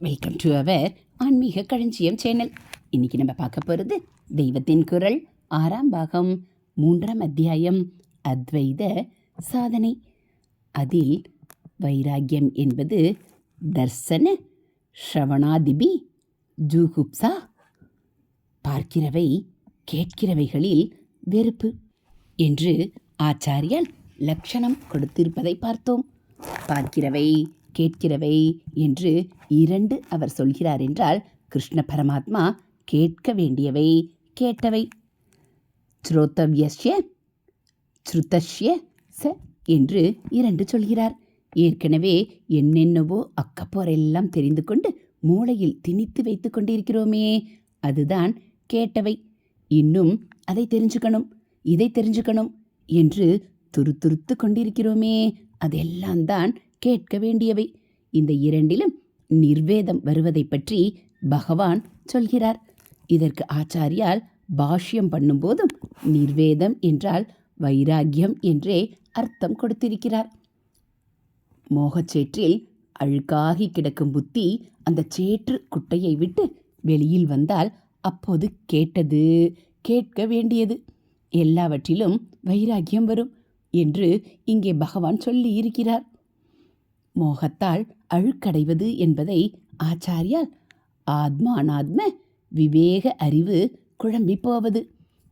Welcome to our ஆன்மீக களஞ்சியம் channel. இன்னைக்கு நம்ம பார்க்க போகிறது தெய்வத்தின் குரல் ஆறாம் பாகம் மூன்றாம் அத்தியாயம் அத்வைத சாதனை. அதில் வைராக்கியம் என்பது தர்சன ஸ்ரவணாதிபி ஜூகுப்சா பார்க்கிறவை கேட்கிறவைகளில் வெறுப்பு என்று ஆச்சாரியால் லட்சணம் கொடுத்திருப்பதை பார்த்தோம். பார்க்கிறவை கேட்கிறவை என்று இரண்டு அவர் சொல்கிறார் என்றால் கிருஷ்ண பரமாத்மா கேட்க வேண்டியவை கேட்டவை. ஸ்ரோதவ்யஸ்ய ஸ்ருதஷ்ய ச என்று இரண்டு சொல்கிறார். ஏற்கனவே என்னென்னவோ அக்கப்போரெல்லாம் தெரிந்து கொண்டு மூளையில் திணித்து வைத்து கொண்டிருக்கிறோமே அதுதான் கேட்டவை. இன்னும் அதை தெரிஞ்சுக்கணும் இதை தெரிஞ்சுக்கணும் என்று துருத்துருத்து கொண்டிருக்கிறோமே அதெல்லாம் தான் கேட்க வேண்டியவை. இந்த இரண்டிலும் நிர்வேதம் வருவதை பற்றி பகவான் சொல்கிறார். இதற்கு ஆச்சாரியால் பாஷ்யம் பண்ணும்போதும் நிர்வேதம் என்றால் வைராக்கியம் என்றே அர்த்தம் கொடுத்திருக்கிறார். மோகச்சேற்றில் அழுக்காகி கிடக்கும் புத்தி அந்த சேற்று குட்டையை விட்டு வெளியில் வந்தால் அப்போது கேட்டது கேட்க வேண்டியது. எல்லாவற்றிலும் வைராக்கியம் வரும் என்று இங்கே பகவான் சொல்லி இருக்கிறார் மோகத்தால் அழுக்கடைவது என்பதை ஆச்சாரியால் ஆத்மானாத்ம விவேக அறிவு குழம்பி போவது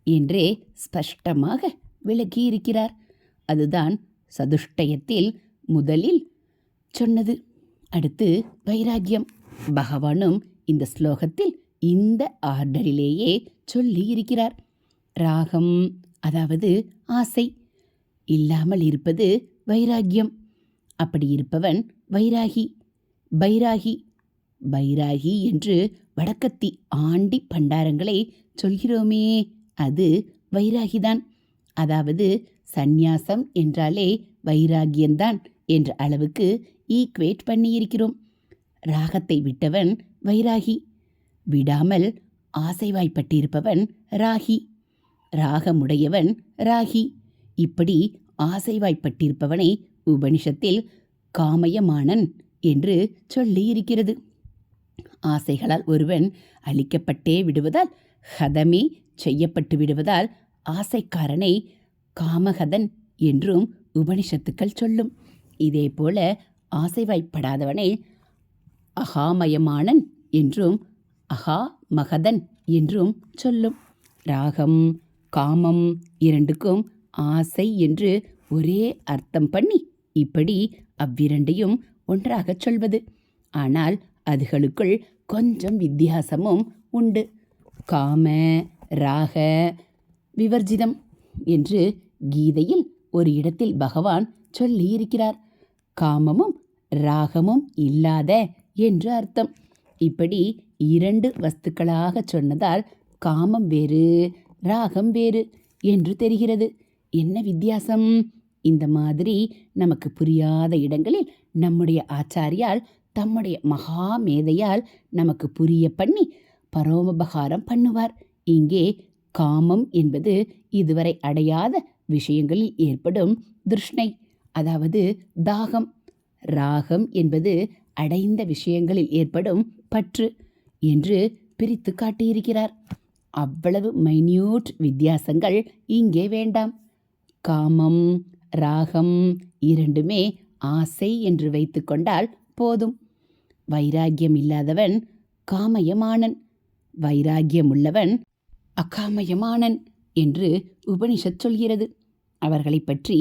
என்றே ஸ்பஷ்டமாக விளக்கியிருக்கிறார். அதுதான் சதுஷ்டயத்தில் முதலில் சொன்னது. அடுத்து வைராக்கியம். பகவானும் இந்த ஸ்லோகத்தில் இந்த ஆர்டரிலேயே சொல்லி இருக்கிறார் ராகம் அதாவது ஆசை இல்லாமல் இருப்பது வைராக்கியம். அப்படி இருப்பவன் வைராகி. பைராகி. பைராகி என்று வடக்கத்தி ஆண்டி பண்டாரங்களை சொல்கிறோமே அது வைராகிதான். அதாவது சந்நியாசம் என்றாலே வைராகியந்தான் என்ற அளவுக்கு ஈக்குவேட் பண்ணியிருக்கிறோம். ராகத்தை விட்டவன் வைராகி. விடாமல் ஆசைவாய்ப்பட்டிருப்பவன் ராகி. ராகமுடையவன் ராகி. இப்படி ஆசைவாய்ப்பட்டிருப்பவனை உபனிஷத்தில் காமயமானன் என்று சொல்லியிருக்கிறது. ஆசைகளால் ஒருவன் அழிக்கப்பட்டே விடுவதால் ஹதமே செய்யப்பட்டு விடுவதால் ஆசைக்காரனை காமகதன் என்றும் உபனிஷத்துக்கள் சொல்லும். இதேபோல ஆசைவாய்ப்படாதவனை அகாமயமானன் என்றும் அகா மகதன் என்றும் சொல்லும். ராகம் காமம் இரண்டுக்கும் ஆசை என்று ஒரே அர்த்தம் பண்ணி இப்படி அவ்விரண்டையும் ஒன்றாகச் சொல்வது. ஆனால் அதுகளுக்குள் கொஞ்சம் வித்தியாசமும் உண்டு. காம ராக விவர்ஜிதம் என்று கீதையில் ஒரு இடத்தில் பகவான் சொல்லியிருக்கிறார். காமமும் ராகமும் இல்லாத என்று அர்த்தம். இப்படி இரண்டு வஸ்துக்களாக சொன்னதால் காமம் வேறு ராகம் வேறு என்று தெரிகிறது. என்ன வித்தியாசம்? இந்த மாதிரி நமக்கு புரியாத இடங்களில் நம்முடைய ஆச்சாரியால் தம்முடைய மகா மேதையால் நமக்கு புரிய பண்ணி பரோமபகாரம் பண்ணுவார். இங்கே காமம் என்பது இதுவரை அடையாத விஷயங்களில் ஏற்படும் திருஷ்ணை அதாவது தாகம். ராகம் என்பது அடைந்த விஷயங்களில் ஏற்படும் பற்று என்று பிரித்து காட்டியிருக்கிறார். அவ்வளவு மைன்யூட் வித்தியாசங்கள் இங்கே வேண்டாம். காமம் ராகம் இரண்டுமே ஆசை என்று வைத்துக்கொண்டால் போதும். வைராக்கியம் இல்லாதவன் காமயமானன். வைராக்கியம் உள்ளவன் அகாமயமானன் என்று உபனிஷத் சொல்கிறது. அவர்களை பற்றி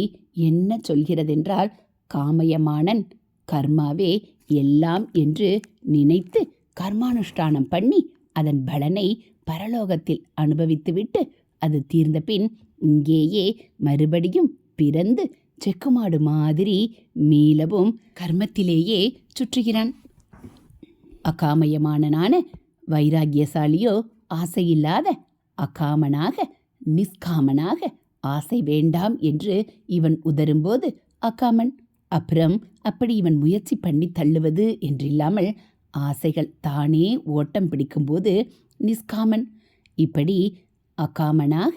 என்ன சொல்கிறதென்றால் காமயமானன் கர்மாவே எல்லாம் என்று நினைத்து கர்மானுஷ்டானம் பண்ணி அதன் பலனை பரலோகத்தில் அனுபவித்துவிட்டு அது தீர்ந்த பின் இங்கேயே மறுபடியும் பிறந்து செக்குமாடு மாதிரி மீளவும் கர்மத்திலேயே சுற்றுகிறான். அகாமயமானனான வைராகியசாலியோ ஆசையில்லாத அகாமனாக நிஸ்காமனாக ஆசை வேண்டாம் என்று இவன் உதரும்போது அகாமன் அப்புறம் அப்படி இவன் முயற்சி பண்ணி தள்ளுவது என்றில்லாமல் ஆசைகள் தானே ஓட்டம் பிடிக்கும்போது நிஷ்காமன் இப்படி அகாமனாக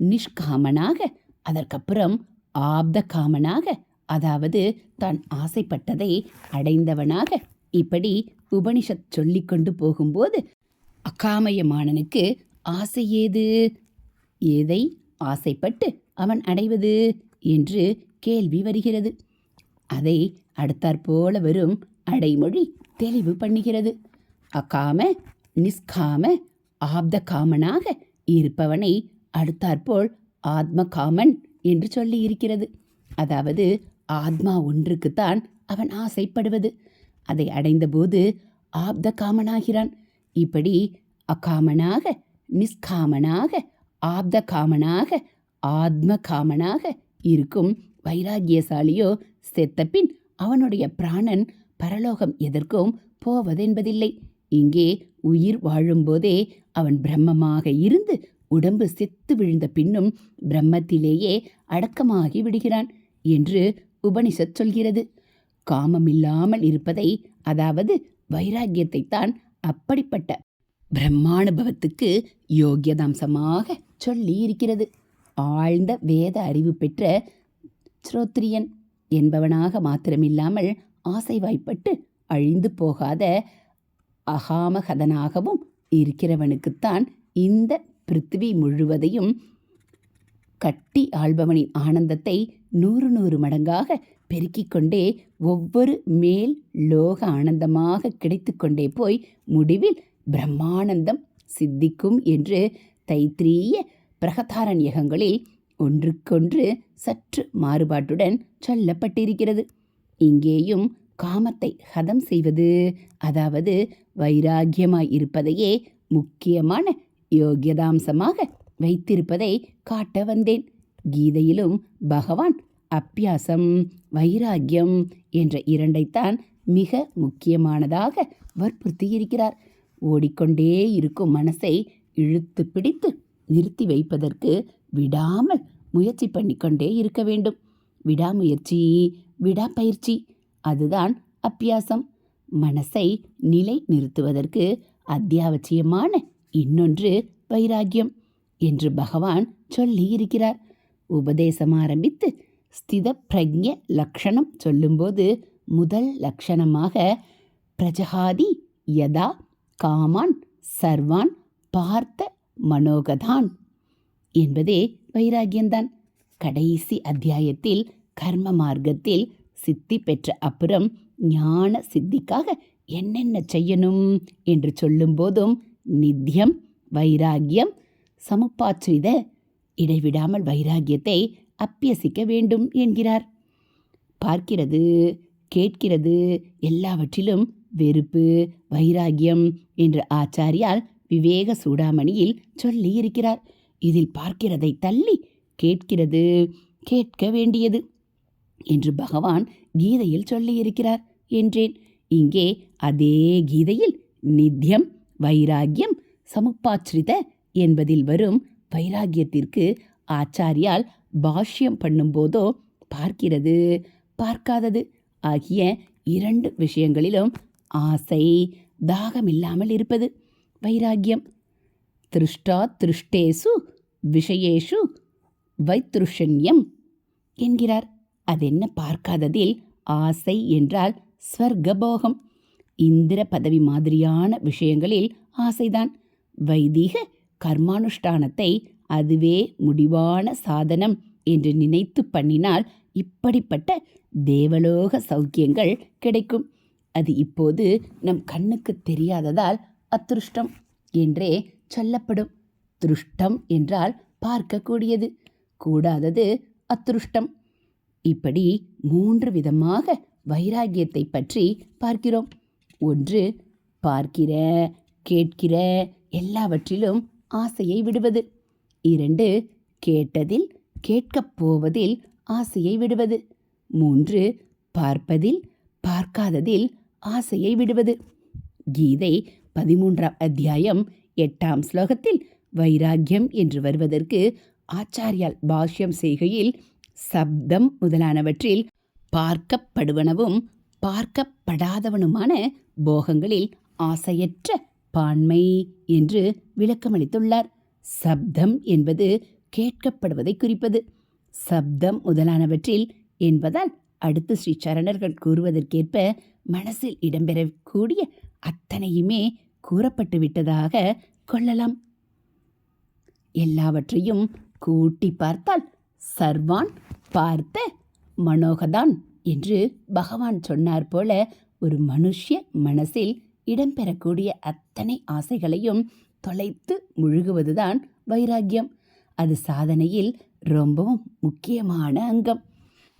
நிஷ்காமனாக அதற்கப்புறம் ஆப்த காமனாக அதாவது தான் ஆசைப்பட்டதை அடைந்தவனாக இப்படி உபனிஷத் சொல்லிக்கொண்டு போகும்போது அகாமயமானனுக்கு ஆசை ஏது? எதை ஆசைப்பட்டு அவன் அடைவது என்று கேள்வி வருகிறது. அதை அடுத்தாற்போல வரும் அடைமொழி தெளிவு பண்ணுகிறது. அகாம நிஸ்காம ஆப்த காமனாக இருப்பவனை அடுத்தாற்போல் ஆத்ம காமன் என்று சொல்லி இருக்கிறது. அதாவது ஆத்மா ஒன்றுக்குத்தான் அவன் ஆசைப்படுவது. அதை அடைந்தபோது ஆப்த காமனாகிறான் இப்படி அகாமனாக நிஷ்காமனாக ஆப்த காமனாக ஆத்ம காமனாக இருக்கும் வைராகியசாலியோ செத்தபின் அவனுடைய பிராணன் பரலோகம் எதற்கும் போவதென்பதில்லை. இங்கே உயிர் வாழும்போதே அவன் பிரம்மமாக இருந்து உடம்பு செத்து விழுந்த பின்னும் பிரம்மத்திலேயே அடக்கமாகி விடுகிறான் என்று உபனிஷத் சொல்கிறது. காமமில்லாமல் இருப்பதை அதாவது வைராக்கியத்தைத்தான் அப்படிப்பட்ட பிரம்மானுபவத்துக்கு யோக்கியதாம்சமாக சொல்லி இருக்கிறது ஆழ்ந்த வேத அறிவு பெற்ற ஸ்ரோத்ரியன் என்பவனாக மாத்திரமில்லாமல் ஆசைவாய்ப்பட்டு அழிந்து போகாத அகாமகதனாகவும் இருக்கிறவனுக்குத்தான் இந்த பிருத்திவி முழுவதையும் கட்டி ஆள்பவனின் ஆனந்தத்தை நூறு நூறு மடங்காக பெருக்கிக் கொண்டே ஒவ்வொரு மேல் லோக ஆனந்தமாக கிடைத்து கொண்டே போய் முடிவில் பிரம்மானந்தம் சித்திக்கும் என்று தைத்திரிய பிரகதாரண்யகங்களில் ஒன்றுக்கொன்று சற்று மாறுபாட்டுடன் சொல்லப்பட்டிருக்கிறது. இங்கேயும் காமத்தை ஹதம் செய்வது அதாவது வைராகியமாய் இருப்பதையே முக்கியமான யோகியதாம்சமாக வைத்திருப்பதை காட்ட வந்தேன். கீதையிலும் பகவான் அப்பியாசம் வைராக்கியம் என்ற இரண்டைத்தான் மிக முக்கியமானதாக வற்புறுத்தியிருக்கிறார். ஓடிக்கொண்டே இருக்கும் மனசை இழுத்து பிடித்து நிறுத்தி வைப்பதற்கு விடாமல் முயற்சி பண்ணிக்கொண்டே இருக்க வேண்டும். விடாமுயற்சி விடாப்பயிற்சி அதுதான் அப்பியாசம் மனசை நிலை நிறுத்துவதற்கு அத்தியாவசியமான இன்னொன்று வைராக்கியம் என்று பகவான் சொல்லி இருக்கிறார் உபதேசம் ஆரம்பித்து ஸ்தித பிரஜ லக்ஷணம் சொல்லும்போது முதல் லக்ஷணமாக பிரஜகாதி யதா காமான் சர்வான் பார்த்த மனோகதான் என்பதே வைராகியம்தான் கடைசி அத்தியாயத்தில் கர்ம மார்க்கத்தில் சித்தி பெற்ற அப்புறம் ஞான சித்திக்காக என்னென்ன செய்யணும் என்று சொல்லும்போதும் நித்தியம் வைராகியம் சமுப்பாச்சிரித இடைவிடாமல் வைராகியத்தை அப்பியசிக்க வேண்டும் என்கிறார். பார்க்கிறது கேட்கிறது எல்லாவற்றிலும் வெறுப்பு வைராகியம் என்று ஆச்சாரியால் விவேக சூடாமணியில் சொல்லி இருக்கிறார் இதில் பார்க்கிறதை தள்ளி கேட்கிறது கேட்க வேண்டியது என்று பகவான் கீதையில் சொல்லியிருக்கிறார் என்றேன். இங்கே அதே கீதையில் நித்தியம் வைராகியம் சமுப்பாச்சிரித என்பதில் வரும் வைராகியத்திற்கு ஆச்சாரியால் பாஷ்யம் பண்ணும்போதோ பார்க்கிறது பார்க்காதது ஆகிய இரண்டு விஷயங்களிலும் ஆசை தாகமில்லாமல் இருப்பது. வைராகியம் திருஷ்டா திருஷ்டேசு விஷயேஷு வைத்ருஷன்யம் என்கிறார். அதென்ன பார்க்காததில் ஆசை என்றால் ஸ்வர்கபோகம். இந்திர பதவி மாதிரியான விஷயங்களில் ஆசைதான். வைதிக கர்மானுஷ்டானத்தை அதுவே முடிவான சாதனம் என்று நினைத்து பண்ணினால் இப்படிப்பட்ட தேவலோக சௌக்கியங்கள் கிடைக்கும். அது இப்போது நம் கண்ணுக்கு தெரியாததால் அத்ருஷ்டம் என்றே சொல்லப்படும். திருஷ்டம் என்றால் பார்க்கக்கூடியது கூடாதது அத்ருஷ்டம். இப்படி மூன்று விதமாக வைராகியத்தை பற்றி பார்க்கிறோம். ஒன்று பார்க்கிற கேட்கிற எல்லாவற்றிலும் ஆசையை விடுவது. இரண்டு கேட்டதில் கேட்கப் போவதில் ஆசையை விடுவது. மூன்று பார்ப்பதில் பார்க்காததில் ஆசையை விடுவது. கீதை பதிமூன்றாம் அத்தியாயம் எட்டாம் ஸ்லோகத்தில் வைராக்கியம் என்று வருவதற்கு ஆச்சாரியால் பாஷ்யம் செய்கையில் சப்தம் முதலானவற்றில் பார்க்கப்படுவனவும் பார்க்கப்படாதவனுமான போகங்களில் ஆசையற்ற பான்மை என்று விளக்கமளித்துள்ளார். சப்தம் என்பது கேட்கப்படுவதை குறிப்பது. சப்தம் முதலானவற்றில் என்பதால் அடுத்து ஸ்ரீ சரணர்கள் கூறுவதற்கேற்ப மனசில் இடம்பெறக்கூடிய அத்தனையுமே கூறப்பட்டு விட்டதாக கொள்ளலாம். எல்லாவற்றையும் கூட்டி பார்த்தால் சர்வான் பார்த்த மனோகதான் என்று பகவான் சொன்னார் போல ஒரு மனுஷ்ய மனசில் இடம்பெறக்கூடிய அத்தனை ஆசைகளையும் தொலைத்து முழுகுவதுதான் வைராக்கியம். அது சாதனையில் ரொம்பவும் முக்கியமான அங்கம்.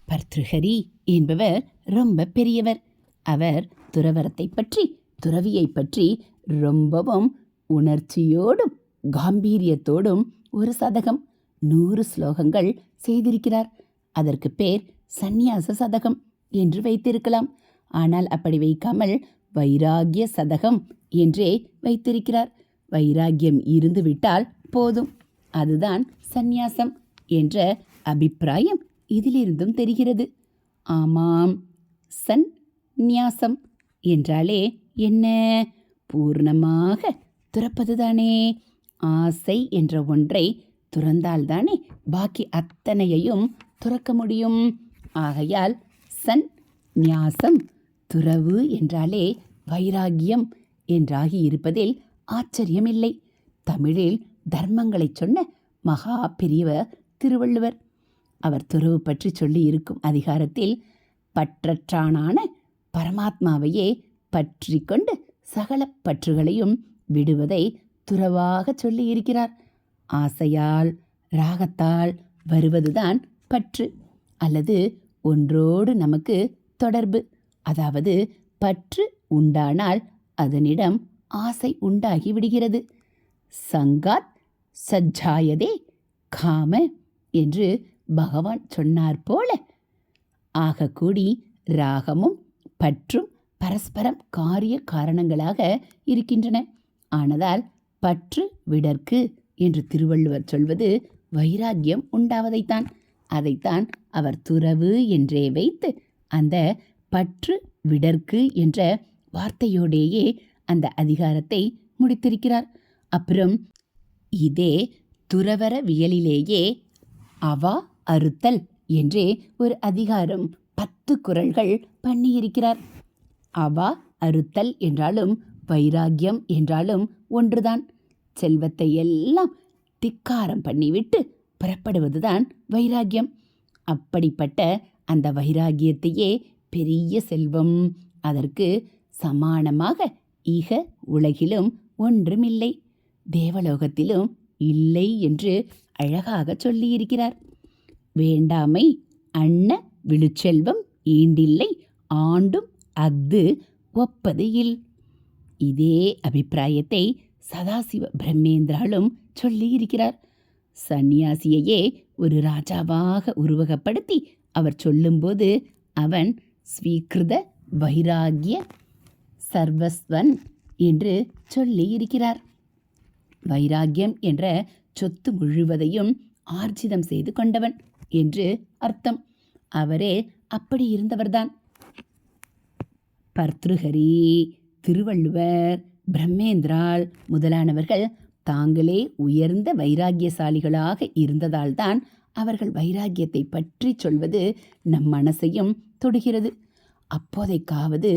பர்திருஹரி என்பவர் ரொம்ப பெரியவர். அவர் துறவரத்தை பற்றி துறவியை பற்றி ரொம்பவும் உணர்ச்சியோடும் காம்பீரியத்தோடும் ஒரு சதகம். நூறு ஸ்லோகங்கள் செய்திருக்கிறார். அதற்கு பேர் சந்நியாச சதகம் என்று வைத்திருக்கலாம். ஆனால் அப்படி வைக்காமல் வைராகிய சதகம் என்றே வைத்திருக்கிறார். வைராகியம் இருந்துவிட்டால் போதும். அதுதான் சந்நியாசம் என்ற அபிப்பிராயம் இதிலிருந்தும் தெரிகிறது. ஆமாம் சன் நியாசம் என்றாலே என்ன? பூர்ணமாக துறப்பதுதானே. ஆசை என்ற ஒன்றை துறந்தால்தானே பாக்கி அத்தனையையும் துறக்க முடியும். ஆகையால் சன் நியாசம் துறவு என்றாலே வைராகியம் என்றாகி இருப்பதில் ஆச்சரியமில்லை. தமிழில் தர்மங்களைச் சொன்ன மகா பெரியவர் திருவள்ளுவர். அவர் துறவு பற்றி சொல்லி இருக்கும் அதிகாரத்தில் பற்றற்றானான பரமாத்மாவையே பற்றி கொண்டு சகல பற்றுகளையும் விடுவதை துறவாக சொல்லி இருக்கிறார் ஆசையால் ராகத்தால் வருவதுதான் பற்று அல்லது ஒன்றோடு நமக்கு தொடர்பு. அதாவது பற்று உண்டானால் அதனிடம் ஆசை உண்டாகி விடுகிறது. சங்காத் சஜ்ஜாயதே காம என்று பகவான் சொன்னார் போல. ஆகக்கூடி ராகமும் பற்றும் பரஸ்பரம் காரிய காரணங்களாக இருக்கின்றன. ஆனதால் பற்று விடற்கு என்று திருவள்ளுவர் சொல்வது வைராக்கியம் உண்டாவதைத்தான். அதைத்தான் அவர் துறவு என்றே வைத்து அந்த பற்று விடற்கு என்ற வார்த்தையோடேயே அந்த அதிகாரத்தை முடித்திருக்கிறார். அப்புறம் இதே துறவரவியலிலேயே அவா அறுத்தல் என்றே ஒரு அதிகாரம் பத்து குறள்கள் பண்ணியிருக்கிறார். அவா அறுத்தல் என்றாலும் வைராக்கியம் என்றாலும் ஒன்றுதான். செல்வத்தை எல்லாம் திக்காரம் பண்ணிவிட்டு புறப்படுவதுதான் வைராக்கியம். அப்படிப்பட்ட அந்த வைராகியத்தையே பெரிய செல்வம். அதற்கு சமானமாக ஈக உலகிலும் ஒன்றுமில்லை. தேவலோகத்திலும் இல்லை என்று அழகாக சொல்லியிருக்கிறார். வேண்டாமை அன்ன விழுச்செல்வம் ஈண்டில்லை. ஆண்டும் அஃது ஒப்பது இல் இதே அபிப்பிராயத்தை சதாசிவ பிரம்மேந்திராலும் சொல்லியிருக்கிறார். சந்நியாசியையே ஒரு ராஜாவாக உருவகப்படுத்தி அவர் சொல்லும்போது அவன் ஸ்வீகிருத வைராகிய சர்வஸ்வன் என்று சொல்லி இருக்கிறார். வைராகியம் என்ற சொத்து முழுவதையும் ஆர்ஜிதம் செய்து கொண்டவன் என்று அர்த்தம். அவரே அப்படி இருந்தவர்தான். பர்த்ருஹரி திருவள்ளுவர் பிரம்மேந்திரால் முதலானவர்கள் தாங்களே உயர்ந்த வைராகியசாலிகளாக இருந்ததால்தான் அவர்கள் வைராகியத்தை பற்றி சொல்வது நம் மனசையும் தொடுகிறது. அப்போதைக்காவது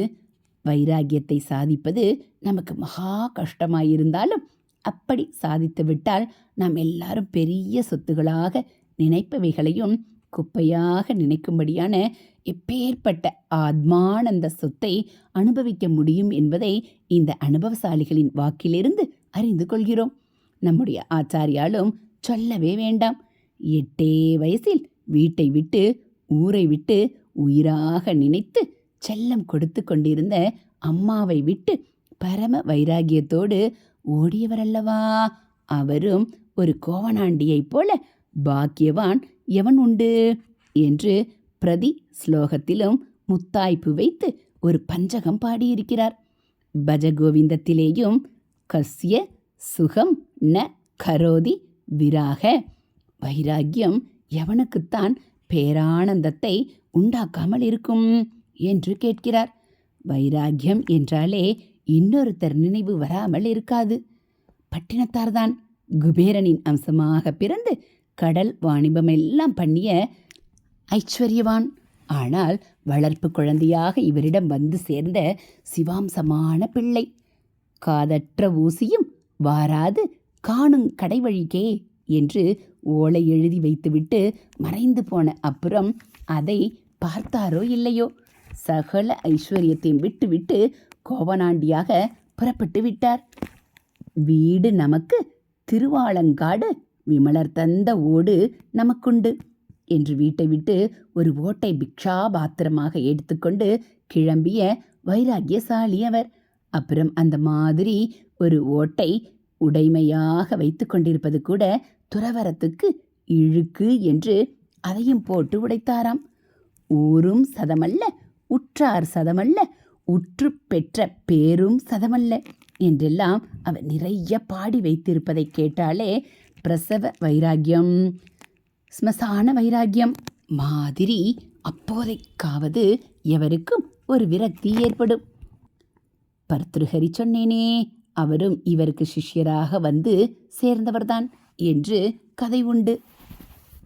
வைராகியத்தை சாதிப்பது நமக்கு மகா கஷ்டமாயிருந்தாலும் அப்படி சாதித்து விட்டால் நாம் எல்லாரும் பெரிய சொத்துகளாக நினைப்பவைகளையும் குப்பையாக நினைக்கும்படியான எப்பேற்பட்ட ஆத்மானந்த சொத்தை அனுபவிக்க முடியும் என்பதை இந்த அனுபவசாலிகளின் வாக்கிலிருந்து அறிந்து கொள்கிறோம். நம்முடைய ஆச்சாரியாலும் சொல்லவே வேண்டாம். எட்டே வயசில் வீட்டை விட்டு ஊரை விட்டு உயிராக நினைத்து செல்லம் கொடுத்து கொண்டிருந்த அம்மாவை விட்டு பரம வைராகியத்தோடு ஓடியவரல்லவா? அவரும் ஒரு கோவனாண்டியைப் போல பாக்கியவான் எவன் உண்டு என்று பிரதி ஸ்லோகத்திலும் முத்தாய்ப்பு வைத்து ஒரு பஞ்சகம் பாடியிருக்கிறார். பஜகோவிந்தத்திலேயும் கஸ்ய சுகம் ந கரோதி விராக. வைராக்கியம் எவனுக்குத்தான் பேரானந்தத்தை உண்டாக்காமல் இருக்கும்? என்று கேட்கிறார். வைராக்கியம் என்றாலே இன்னொருத்தர் நினைவு வராமல் இருக்காது. பட்டினத்தார்தான். குபேரனின் அம்சமாக பிறந்து கடல் வாணிபம் எல்லாம் பண்ணிய ஐஸ்வர்யவான். ஆனால் வளர்ப்பு குழந்தையாக இவரிடம் வந்து சேர்ந்த சிவாம்சமான பிள்ளை. காதற்ற ஊசியும் வாராது காணும் கடைவழிக்கே என்று ஓலை எழுதி வைத்துவிட்டு மறைந்து போன அப்புறம் அதை பார்த்தாரோ இல்லையோ? சகல ஐஸ்வர்யத்தையும் விட்டுவிட்டு கோவனாண்டியாக புறப்பட்டு விட்டார். வீடு நமக்கு திருவாலங்காடு விமலர் தந்த ஓடு நமக்குண்டு என்று வீட்டை விட்டு ஒரு ஓட்டை பிக்ஷா பாத்திரமாக எடுத்துக்கொண்டு கிளம்பிய வைராக்கியசாலி அவர். அப்புறம் அந்த மாதிரி ஒரு ஓட்டை உடைமையாக வைத்து கொண்டிருப்பது கூட துறவரத்துக்கு இழுக்கு என்று அதையும் போட்டு உடைத்தாராம். ஊரும் சதமல்ல உற்றார் சதமல்ல உற்று பெற்ற பேரும் சதமல்ல என்றெல்லாம் அவர் நிறைய பாடி வைத்திருப்பதை கேட்டாலே பிரசவ வைராக்கியம் ஸ்மசான வைராக்கியம் மாதிரி அப்போதைக்காவது எவருக்கும் ஒரு விரக்தி ஏற்படும். பர்திருஹரி சொன்னேனே அவரும் இவருக்கு சிஷ்யராக வந்து சேர்ந்தவர்தான் என்று கதை உண்டு.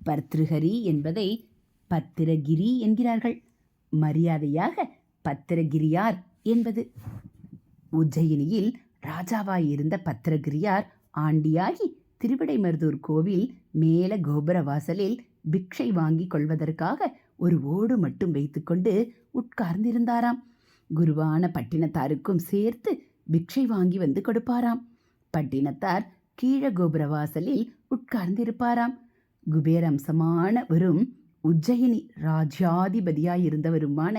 பர்திருஹரி என்பதை பத்திரகிரி என்கிறார்கள். மரியாதையாக பத்திரகிரியார் என்பது. உஜ்ஜயினியில் ராஜாவாயிருந்த பத்திரகிரியார் ஆண்டியாகி திருவிடைமருதூர் கோவில் மேல கோபுர வாசலில் பிக்ஷை வாங்கி கொள்வதற்காக ஒரு ஓடு மட்டும் வைத்துக்கொண்டு உட்கார்ந்திருந்தாராம். குருவான பட்டினத்தாருக்கும் சேர்த்து பிக்ஷை வாங்கி வந்து கொடுப்பாராம். பட்டினத்தார் கீழ கோபுர வாசலில் உட்கார்ந்திருப்பாராம். குபேரம்சமான வரும் உஜ்ஜயினி ராஜ்யாதிபதியாயிருந்தவருமான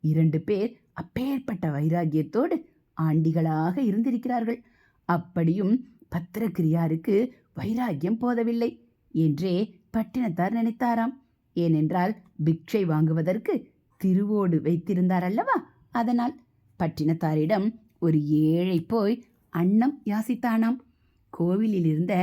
இரண்டு பேர் அப்பேற்பட்ட வைராகியத்தோடு ஆண்டிகளாக இருந்திருக்கிறார்கள். அப்படியும் பத்திரகிரியாருக்கு வைராகியம் போதவில்லை என்றே பட்டினத்தார் நினைத்தாராம். ஏனென்றால் பிக்ஷை வாங்குவதற்கு திருவோடு வைத்திருந்தார் அல்லவா அதனால்? பட்டினத்தாரிடம் ஒரு ஏழை போய் அன்னம் யாசித்தானாம். கோவிலில் இருந்த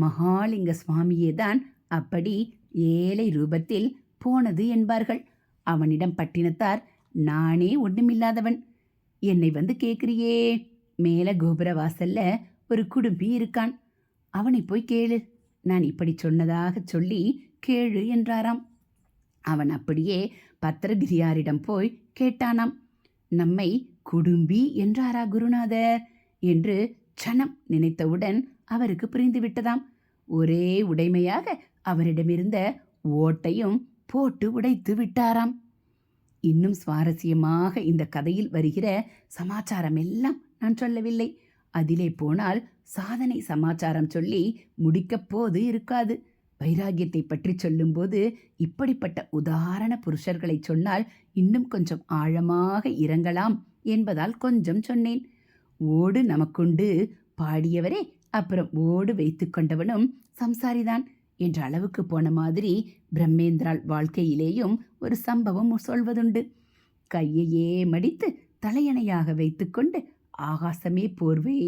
மகாலிங்க சுவாமியே தான் அப்படி ஏழை ரூபத்தில் போனது என்பார்கள். அவனிடம் பட்டினத்தார் நானே ஒண்ணுமில்லாதவன். என்னை வந்து கேட்குறியே? மேல கோபுர வாசல்ல ஒரு குடும்பி இருக்கான். அவனை போய் கேளு. நான் இப்படி சொன்னதாக சொல்லி கேளு என்றாராம். அவன் அப்படியே பத்திரகிரியாரிடம் போய் கேட்டானாம். நம்மை குடும்பி என்றாரா குருநாதர்? என்று சனம் நினைத்தவுடன் அவருக்கு புரிந்துவிட்டதாம். ஒரே உடைமையாக அவரிடமிருந்த ஓட்டையும் போட்டு உடைத்து விட்டாராம். இன்னும் சுவாரஸ்யமாக இந்த கதையில் வருகிற சமாச்சாரம் எல்லாம் நான் சொல்லவில்லை. அதிலே போனால் சாதனை சமாச்சாரம் சொல்லி முடிக்கப் போது இருக்காது. வைராகியத்தை பற்றி சொல்லும்போது இப்படிப்பட்ட உதாரண புருஷர்களை சொன்னால் இன்னும் கொஞ்சம் ஆழமாக இறங்கலாம் என்பதால் கொஞ்சம் சொன்னேன். ஓடு நமக்குண்டு. பாடியவரே அப்புறம் ஓடு வைத்து கொண்டவனும் சம்சாரிதான். என்ற அளவுக்கு போன மாதிரி பிரம்மேந்திரால் வாழ்க்கையிலேயும் ஒரு சம்பவம் சொல்வதுண்டு. கையையே மடித்து தலையணையாக வைத்துக்கொண்டு ஆகாசமே போர்வை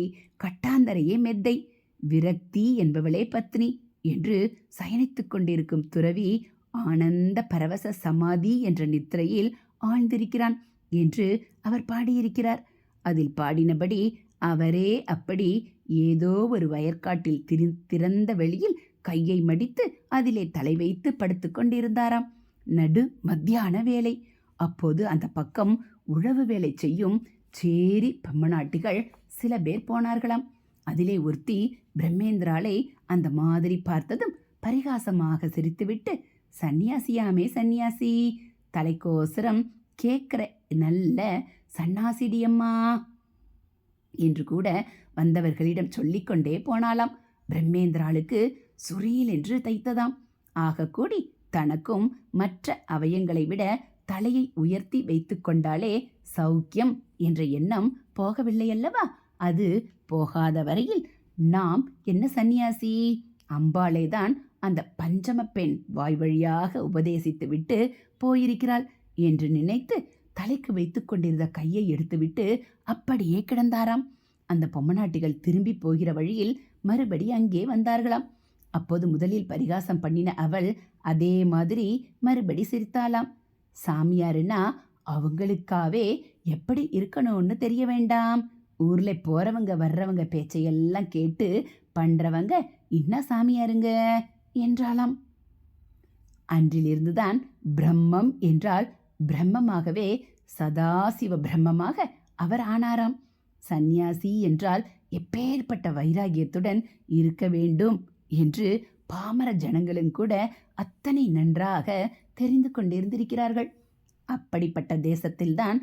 கட்டாந்தரையே மெத்தை விரக்தி என்பவளே பத்னி என்று சயனித்துக் கொண்டிருக்கும் துறவி ஆனந்த பரவச சமாதி என்ற நித்திரையில் ஆழ்ந்திருக்கிறான் என்று அவர் பாடியிருக்கிறார். அதில் பாடினபடி அவரே அப்படி ஏதோ ஒரு வயற்காட்டில் திரி திறந்த வெளியில் கையை மடித்து அதிலே தலை வைத்து படுத்து கொண்டிருந்தாராம். நடு மத்தியான வேலை. அப்போது அந்த பக்கம் உழவு வேலை செய்யும் சேரி பெம்மநாட்டிகள் சில பேர் போனார்களாம். அதிலே ஒருத்தி பிரம்மேந்திராளை அந்த மாதிரி பார்த்ததும் பரிகாசமாக சிரித்துவிட்டு சந்நியாசியாமே சந்நியாசி தலைக்கோசரம் கேட்குற நல்ல சன்னாசிடியம்மா என்று கூட வந்தவர்களிடம் சொல்லிக்கொண்டே போனாலாம் பிரம்மேந்திராளுக்கு சுரீல் என்று தைத்ததாம். ஆக கூடி தனக்கும் மற்ற அவயங்களை விட தலையை உயர்த்தி வைத்து கொண்டாலே சௌக்கியம் என்ற எண்ணம் போகவில்லை அல்லவா அது போகாத வரையில் நாம் என்ன சந்நியாசி? அம்பாளே தான் அந்த பஞ்சம பெண் வாய் வழியாக உபதேசித்து விட்டு போயிருக்கிறாள் என்று நினைத்து தலைக்கு வைத்து கொண்டிருந்த கையை எடுத்துவிட்டு அப்படியே கிடந்தாராம். அந்த பொம்மநாட்டிகள் திரும்பி போகிற வழியில் மறுபடி அங்கே வந்தார்களாம். அப்போது முதலில் பரிகாசம் பண்ணின அவள் அதே மாதிரி மறுபடி சிரித்தாளாம். சாமியாருன்னா அவங்களுக்காவே எப்படி இருக்கணும்னு தெரிய வேண்டாம். ஊர்ல போறவங்க வர்றவங்க பேச்சையெல்லாம் கேட்டு பண்றவங்க என்ன சாமியாருங்க? என்றாளாம். அன்றிலிருந்துதான் பிரம்மம் என்றால் பிரம்மமாகவே சதாசிவ பிரம்மமாக அவர் ஆனாராம். சந்நியாசி என்றால் எப்பேற்பட்ட வைராகியத்துடன் இருக்க வேண்டும் என்று பாமர ஜனங்களும் கூட அத்தனை நன்றாக தெரிந்து கொண்டிருந்திருக்கிறார்கள். அப்படிப்பட்ட தேசத்தில்தான்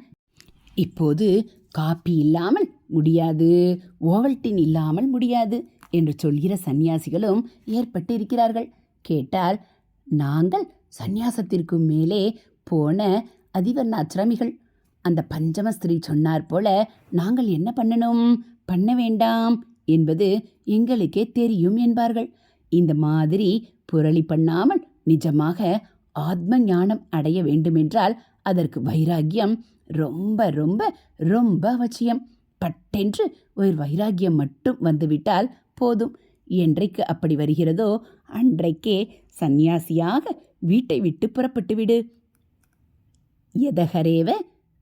இப்போது காப்பி இல்லாமல் முடியாது ஓவல்டின் இல்லாமல் முடியாது என்று சொல்கிற சந்நியாசிகளும் ஏற்பட்டு இருக்கிறார்கள் கேட்டால் நாங்கள் சந்நியாசத்திற்கு மேலே போன அதிவர்ணாச்சிரமிகள் அந்த பஞ்சமஸ்திரி சொன்னார் போல நாங்கள் என்ன பண்ணணும்? பண்ண வேண்டாம். என்பது எங்களுக்கே தெரியும் என்பார்கள். இந்த மாதிரி புரளி பண்ணாமல் நிஜமாக ஆத்ம ஞானம் அடைய வேண்டுமென்றால் அதற்கு வைராக்கியம் ரொம்ப ரொம்ப ரொம்ப அவசியம். பட்டென்று ஒரு வைராக்கியம் மட்டும் வந்துவிட்டால் போதும். என்றைக்கு அப்படி வருகிறதோ அன்றைக்கே சந்நியாசியாக வீட்டை விட்டு புறப்பட்டு விடு. எதகரேவ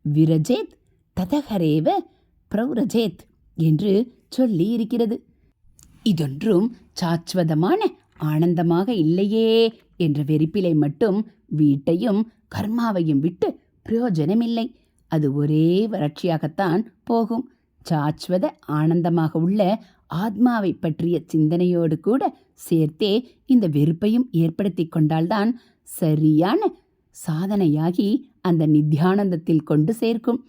விரஜேத் ததகரேவ பிரௌரஜேத். என்று சொல்லி இருக்கிறது இதொன்றும் சாஸ்வதமான ஆனந்தமாக இல்லையே என்ற வெறுப்பிலை மட்டும் வீட்டையும் கர்மாவையும் விட்டு பிரயோஜனமில்லை. அது ஒரே வறட்சியாகத்தான் போகும். சாஸ்வத ஆனந்தமாக உள்ள ஆத்மாவை பற்றிய சிந்தனையோடு கூட சேர்த்தே இந்த வெறுப்பையும் ஏற்படுத்தி கொண்டால்தான் சரியான சாதனையாகி அந்த நித்தியானந்தத்தில் கொண்டு சேர்க்கும்.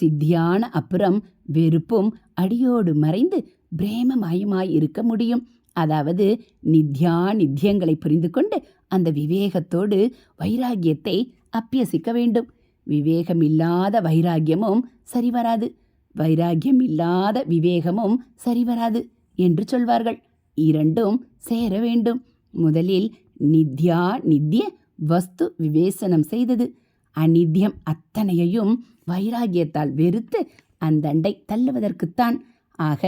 சித்தியான அப்புறம் வெறுப்பும் அடியோடு மறைந்து பிரேமமயமாய் இருக்க முடியும். அதாவது நித்யா நித்தியங்களை புரிந்து கொண்டு அந்த விவேகத்தோடு வைராகியத்தை அப்பியசிக்க வேண்டும். விவேகம் இல்லாத வைராகியமும் சரிவராது. வைராகியம் இல்லாத விவேகமும் சரிவராது என்று சொல்வார்கள். இரண்டும் சேர வேண்டும். முதலில் நித்யா நித்திய வஸ்து விவேசனம் செய்தது. அநித்தியம் அத்தனையையும் வைராகியத்தால் வெறுத்து அந்தண்டை தள்ளுவதற்குத்தான். ஆக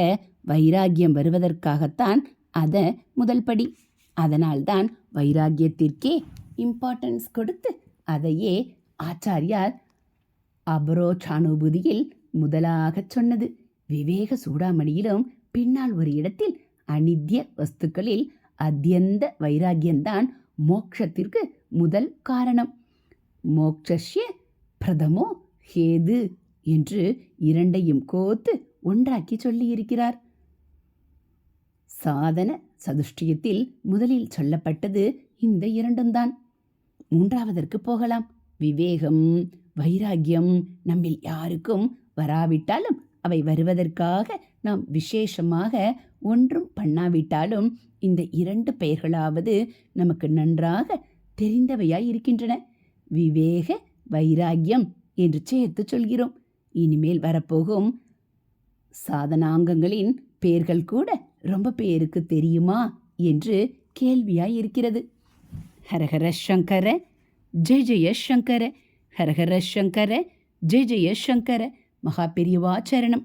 வைராகியம் வருவதற்காகத்தான் அத முதல் படி. அதனால்தான் வைராகியத்திற்கே இம்பார்ட்டன்ஸ் கொடுத்து அதையே ஆச்சாரியார் அபரோச்சானுபூதியில் முதலாகச் சொன்னது. விவேக சூடாமணியிலும் பின்னால் ஒரு இடத்தில் அனித்திய வஸ்துக்களில் அத்தியந்த வைராகியம்தான் மோக்ஷத்திற்கு முதல் காரணம். மோக்ஷஸ்ய பிரதமோ ஹேது என்று இரண்டையும் கோத்து ஒன்றாக்கி சொல்லியிருக்கிறார். சாதன சதுஷ்டியத்தில் முதலில் சொல்லப்பட்டது இந்த இரண்டும்தான். மூன்றாவதற்கு போகலாம். விவேகம் வைராகியம் நம்மில் யாருக்கும் வராவிட்டாலும் அவை வருவதற்காக நாம் விசேஷமாக ஒன்றும் பண்ணாவிட்டாலும் இந்த இரண்டு பெயர்களாவது நமக்கு நன்றாக தெரிந்தவையாய் இருக்கின்றன விவேக வைராகியம் என்று சேர்த்து சொல்கிறோம். இனிமேல் வரப்போகும் சாதனாங்கங்களின் பெயர்கள் கூட ரொம்ப பேருக்கு தெரியுமா என்று கேள்வியாய் இருக்கிறது. ஹரஹர சங்கர ஜெய ஜெய சங்கர ஹரஹர சங்கர ஜெய ஜெய சங்கர மகா பெரியவாச்சரணம்